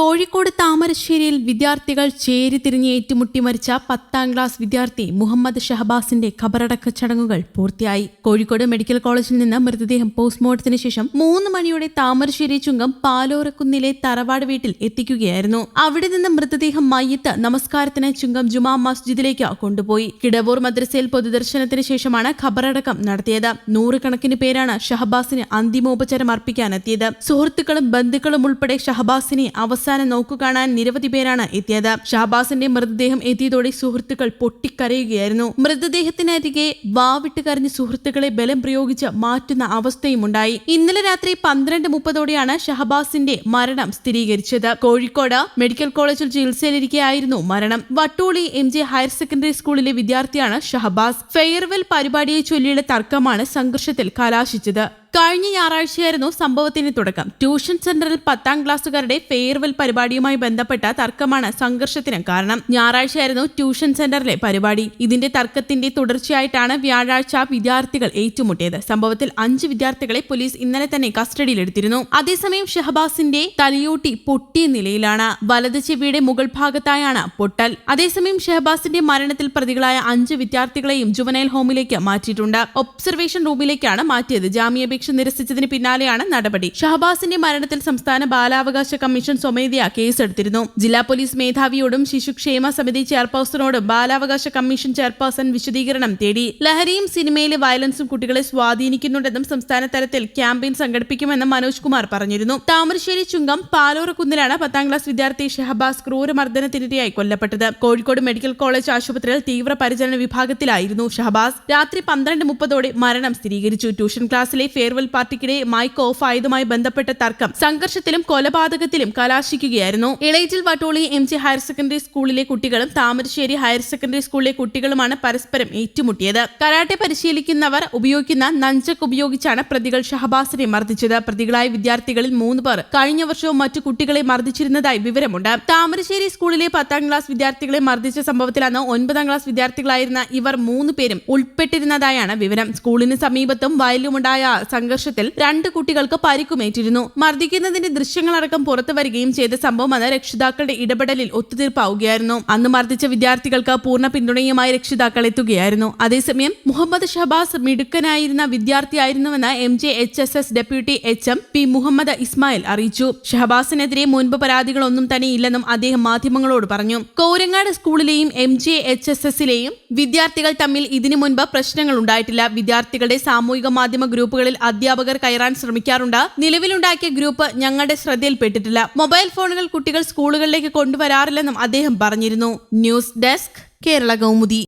കോഴിക്കോട് താമരശ്ശേരിയിൽ വിദ്യാർത്ഥികൾ ചേരിതിരിഞ്ഞ് ഏറ്റുമുട്ടി മരിച്ച പത്താം ക്ലാസ് വിദ്യാർത്ഥി മുഹമ്മദ് ഷഹബാസിന്റെ ഖബറടക്ക ചടങ്ങുകൾ പൂർത്തിയായി. കോഴിക്കോട് മെഡിക്കൽ കോളേജിൽ നിന്ന് മൃതദേഹം പോസ്റ്റ്മോർട്ടത്തിന് ശേഷം മൂന്ന് മണിയോടെ താമരശ്ശേരി ചുങ്കം പാലോറക്കുന്നിലെ തറവാട് വീട്ടിൽ എത്തിക്കുകയായിരുന്നു. അവിടെ നിന്ന് മൃതദേഹം മയ്യത്ത് നമസ്കാരത്തിന് ചുങ്കം ജുമാ മസ്ജിദിലേക്ക് കൊണ്ടുപോയി. കിടവൂർ മദ്രസയിൽ പൊതുദർശനത്തിന് ശേഷമാണ് ഖബറടക്കം നടത്തിയത്. നൂറുകണക്കിന് പേരാണ് ഷഹബാസിന് അന്തിമോപചാരം അർപ്പിക്കാനെത്തിയത്. സുഹൃത്തുക്കളും ബന്ധുക്കളും ഉൾപ്പെടെ ഷഹബാസിനെ അവസാനം നോക്കുകാണാൻ നിരവധി പേരാണ് എത്തിയത്. ഷാബാസിന്റെ മൃതദേഹം എത്തിയതോടെ സുഹൃത്തുക്കൾ പൊട്ടിക്കരയുകയായിരുന്നു. മൃതദേഹത്തിനരികെ വാവിട്ട് കരഞ്ഞ് സുഹൃത്തുക്കളെ ബലം പ്രയോഗിച്ച് മാറ്റുന്ന അവസ്ഥയും ഉണ്ടായി. ഇന്നലെ രാത്രി പന്ത്രണ്ട് മുപ്പതോടെയാണ് ഷഹബാസിന്റെ മരണം സ്ഥിരീകരിച്ചത്. കോഴിക്കോട് മെഡിക്കൽ കോളേജിൽ ചികിത്സയിലിരിക്കെയായിരുന്നു മരണം. Vattoli M J higher secondary സ്കൂളിലെ വിദ്യാർത്ഥിയാണ് ഷഹബാസ്. ഫെയർവെൽ പരിപാടിയെ ചൊല്ലിയുള്ള തർക്കമാണ് സംഘർഷത്തിൽ കലാശിച്ചത്. കഴിഞ്ഞ ഞായറാഴ്ചയായിരുന്നു സംഭവത്തിന് തുടക്കം. ട്യൂഷൻ സെന്ററിൽ പത്താം ക്ലാസ്സുകാരുടെ ഫെയർവെൽ പരിപാടിയുമായി ബന്ധപ്പെട്ട തർക്കമാണ് സംഘർഷത്തിന് കാരണം. ഞായറാഴ്ചയായിരുന്നു ട്യൂഷൻ സെന്ററിലെ പരിപാടി. ഇതിന്റെ തർക്കത്തിന്റെ തുടർച്ചയായിട്ടാണ് വ്യാഴാഴ്ച വിദ്യാർത്ഥികൾ ഏറ്റുമുട്ടിയത്. സംഭവത്തിൽ അഞ്ച് വിദ്യാർത്ഥികളെ പോലീസ് ഇന്നലെ തന്നെ കസ്റ്റഡിയിലെടുത്തിരുന്നു. അതേസമയം ഷഹബാസിന്റെ തലയോട്ടി പൊട്ടിയ നിലയിലാണ്. വലത് ചെവിയുടെ മുകൾ ഭാഗത്തായാണ് പൊട്ടൽ. അതേസമയം ഷഹബാസിന്റെ മരണത്തിൽ പ്രതികളായ അഞ്ച് വിദ്യാർത്ഥികളെയും ജുവനൈൽ ഹോമിലേക്ക് മാറ്റിയിട്ടുണ്ട്. ഒബ്സർവേഷൻ റൂമിലേക്കാണ് മാറ്റിയത്. ജാമ്യാപേക്ഷ നിരസിച്ചതിന് പിന്നാലെയാണ് നടപടി. ഷഹബാസിന്റെ മരണത്തിൽ സംസ്ഥാന ബാലാവകാശ കമ്മീഷൻ സ്വമേധയാ കേസെടുത്തിരുന്നു. ജില്ലാ പോലീസ് മേധാവിയോടും ശിശുക്ഷേമ സമിതി ചെയർപേഴ്സണോടും ബാലാവകാശ കമ്മീഷൻ ചെയർപേഴ്സൺ വിശദീകരണം തേടി. ലഹരിയും സിനിമയിലെ വയലൻസും കുട്ടികളെ സ്വാധീനിക്കുന്നുണ്ടെന്നും സംസ്ഥാന തലത്തിൽ ക്യാമ്പയിൻ സംഘടിപ്പിക്കുമെന്നും മനോജ് കുമാർ പറഞ്ഞിരുന്നു. താമരശ്ശേരി ചുങ്കം പാലോറക്കുന്നിലാണ് പത്താം ക്ലാസ് വിദ്യാർത്ഥി ഷഹബാസ് ക്രൂരമർദ്ദനത്തിനിരയായി കൊല്ലപ്പെട്ടത്. കോഴിക്കോട് മെഡിക്കൽ കോളേജ് ആശുപത്രിയിൽ തീവ്രപരിചരണ വിഭാഗത്തിലായിരുന്നു ഷഹബാസ്. രാത്രി പന്ത്രണ്ട് മുപ്പതോടെ മരണം സ്ഥിരീകരിച്ചു. ട്യൂഷൻ ക്ലാസ്സിലെ ഫെയർവെൽ പാർട്ടിക്കിടെ മൈക്ക് ഓഫ് ആയതുമായി ബന്ധപ്പെട്ട തർക്കം സംഘർഷത്തിലും കൊലപാതകത്തിലും കലാശിക്കുകയായിരുന്നു. ഇളയിച്ചിൽ Vattoli M G higher secondary സ്കൂളിലെ കുട്ടികളും താമരശ്ശേരി ഹയർ സെക്കൻഡറി സ്കൂളിലെ കുട്ടികളുമാണ് പരസ്പരം ഏറ്റുമുട്ടിയത്. കരാട്ടെ പരിശീലിക്കുന്നവർ ഉപയോഗിക്കുന്ന നഞ്ചക്ക് ഉപയോഗിച്ചാണ് പ്രതികൾ ഷഹബാസിനെ മർദ്ദിച്ചത്. പ്രതികളായ വിദ്യാർത്ഥികളിൽ മൂന്ന് പേർ കഴിഞ്ഞ വർഷവും മറ്റു കുട്ടികളെ മർദ്ദിച്ചിരുന്നതായി വിവരമുണ്ട്. താമരശ്ശേരി സ്കൂളിലെ പത്താം ക്ലാസ് വിദ്യാർത്ഥികളെ മർദ്ദിച്ച സംഭവത്തിലാണ് ഒൻപതാം ക്ലാസ് വിദ്യാർത്ഥികളായിരുന്ന ഇവർ മൂന്ന് പേരും ഉൾപ്പെട്ടിരുന്നതായാണ് വിവരം. സ്കൂളിന് സമീപത്തും വയലിലുമുണ്ടായ സംഘർഷത്തിൽ രണ്ട് കുട്ടികൾക്ക് പരിക്കുമേറ്റിരുന്നു. മർദ്ദിക്കുന്നതിന്റെ ദൃശ്യങ്ങളടക്കം പുറത്തു വരികയും ചെയ്ത സംഭവമെന്ന് രക്ഷിതാക്കളുടെ ഇടപെടലിൽ ഒത്തുതീർപ്പാവുകയായിരുന്നു. അന്ന് മർദ്ദിച്ച വിദ്യാർത്ഥികൾക്ക് പൂർണ പിന്തുണയുമായി രക്ഷിതാക്കൾ എത്തുകയായിരുന്നു. അതേസമയം മുഹമ്മദ് ഷബാസ് മിടുക്കനായിരുന്ന വിദ്യാർത്ഥിയായിരുന്നുവെന്ന് M J H S S deputy H M P Muhammad Ismail അറിയിച്ചു. ഷഹബാസിനെതിരെ മുൻപ് പരാതികളൊന്നും തന്നെ ഇല്ലെന്നും അദ്ദേഹം മാധ്യമങ്ങളോട് പറഞ്ഞു. കോരങ്ങാട് സ്കൂളിലെയും എം ജെ എച്ച് എസ് എസിലെയും വിദ്യാർത്ഥികൾ തമ്മിൽ ഇതിനു മുൻപ് പ്രശ്നങ്ങൾ ഉണ്ടായിട്ടില്ല. വിദ്യാർത്ഥികളുടെ സാമൂഹിക മാധ്യമ ഗ്രൂപ്പുകളിൽ അധ്യാപകർ കയറാൻ ശ്രമിക്കാറുണ്ട്. നിലവിലുണ്ടാക്കിയ ഗ്രൂപ്പ് ഞങ്ങളുടെ ശ്രദ്ധയിൽപ്പെട്ടിട്ടില്ല. മൊബൈൽ ഫോണുകൾ കുട്ടികൾ സ്കൂളുകളിലേക്ക് കൊണ്ടുവരാറില്ലെന്നും അദ്ദേഹം പറഞ്ഞിരുന്നു. News desk Kerala Kaumudi.